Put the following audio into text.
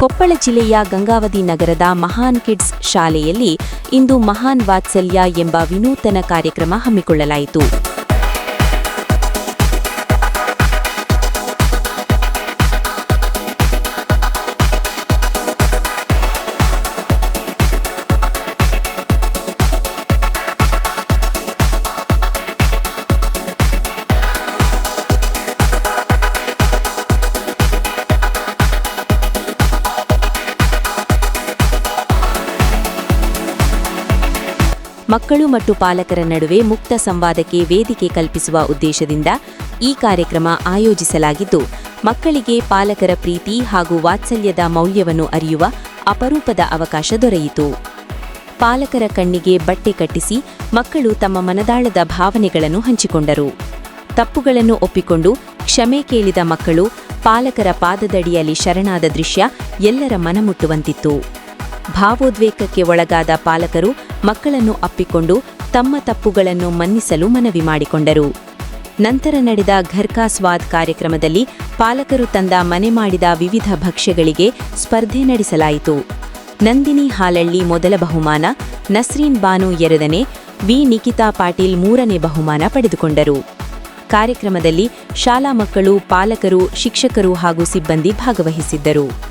ಕೊಪ್ಪಳ ಜಿಲ್ಲೆಯ ಗಂಗಾವತಿ ನಗರದ ಮಹಾನ್ ಕಿಡ್ಸ್ ಶಾಲೆಯಲ್ಲಿ ಇಂದು ಮಹಾನ್ ವಾತ್ಸಲ್ಯ ಎಂಬ ವಿನೂತನ ಕಾರ್ಯಕ್ರಮ ಹಮ್ಮಿಕೊಳ್ಳಲಾಯಿತು. ಮಕ್ಕಳು ಮತ್ತು ಪಾಲಕರ ನಡುವೆ ಮುಕ್ತ ಸಂವಾದಕ್ಕೆ ವೇದಿಕೆ ಕಲ್ಪಿಸುವ ಉದ್ದೇಶದಿಂದ ಈ ಕಾರ್ಯಕ್ರಮ ಆಯೋಜಿಸಲಾಗಿದ್ದು, ಮಕ್ಕಳಿಗೆ ಪಾಲಕರ ಪ್ರೀತಿ ಹಾಗೂ ವಾತ್ಸಲ್ಯದ ಮೌಲ್ಯವನ್ನು ಅರಿಯುವ ಅಪರೂಪದ ಅವಕಾಶ ದೊರೆಯಿತು. ಪಾಲಕರ ಕಣ್ಣಿಗೆ ಬಟ್ಟೆ ಕಟ್ಟಿಸಿ ಮಕ್ಕಳು ತಮ್ಮ ಮನದಾಳದ ಭಾವನೆಗಳನ್ನು ಹಂಚಿಕೊಂಡರು. ತಪ್ಪುಗಳನ್ನು ಒಪ್ಪಿಕೊಂಡು ಕ್ಷಮೆ ಕೇಳಿದ ಮಕ್ಕಳು ಪಾಲಕರ ಪಾದದಡಿಯಲ್ಲಿ ಶರಣಾದ ದೃಶ್ಯ ಎಲ್ಲರ ಮನಮುಟ್ಟುವಂತಿತ್ತು. ಭಾವೋದ್ವೇಗಕ್ಕೆ ಒಳಗಾದ ಪಾಲಕರು ಮಕ್ಕಳನ್ನು ಅಪ್ಪಿಕೊಂಡು ತಮ್ಮ ತಪ್ಪುಗಳನ್ನು ಮನ್ನಿಸಲು ಮನವಿ ಮಾಡಿಕೊಂಡರು. ನಂತರ ನಡೆದ ಘರ್ಕಾ ಸ್ವಾದ್ ಕಾರ್ಯಕ್ರಮದಲ್ಲಿ ಪಾಲಕರು ತಂದ ಮನೆ ಮಾಡಿದ ವಿವಿಧ ಭಕ್ಷ್ಯಗಳಿಗೆ ಸ್ಪರ್ಧೆ ನಡೆಸಲಾಯಿತು. ನಂದಿನಿ ಹಾಲಳ್ಳಿ ಮೊದಲ ಬಹುಮಾನ, ನಸ್ರೀನ್ ಬಾನು ಎರಡನೇ, ವಿ ನಿಖಿತಾ ಪಾಟೀಲ್ ಮೂರನೇ ಬಹುಮಾನ ಪಡೆದುಕೊಂಡರು. ಕಾರ್ಯಕ್ರಮದಲ್ಲಿ ಶಾಲಾ ಮಕ್ಕಳು, ಪಾಲಕರು, ಶಿಕ್ಷಕರು ಹಾಗೂ ಸಿಬ್ಬಂದಿ ಭಾಗವಹಿಸಿದ್ದರು.